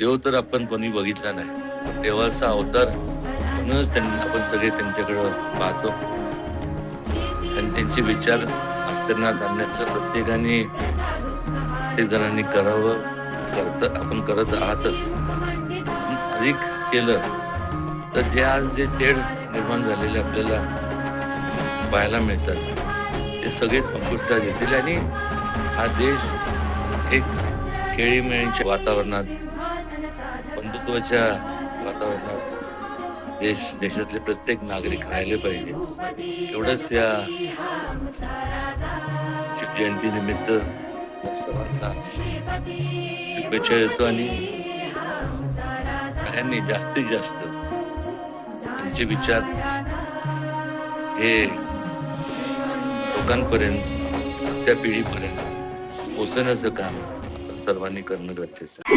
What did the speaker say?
देव तर आपण कोणी बघितला नाही. देवाचा अवतार म्हणूनच त्यांना आपण सगळे त्यांच्याकडं पाहतो. आणि त्यांचे विचार असताना धान्याचं प्रत्येकाने ते जणांनी करावं करत आपण करत आहातच. अधिक केलं तर जे आज जे तेढ निर्माण झालेले आपल्याला पाहायला मिळतात. ते सगळे संपुष्टात येतील आणि हा देश एक खेळीमेळीच्या वातावरणात बंधुत्वाच्या वातावरणात देश देशातले प्रत्येक नागरिक राहिले पाहिजे. एवढंच या शिवजयंती निमित्त सर्वांना शुभेच्छा देतो आणि सगळ्यांनी जास्तीत जास्त त्यांचे विचार हे लोकांपर्यंत त्या पिढीपर्यंत पोचण्याचं काम सर्वांनी करणं गरजेचं आहे.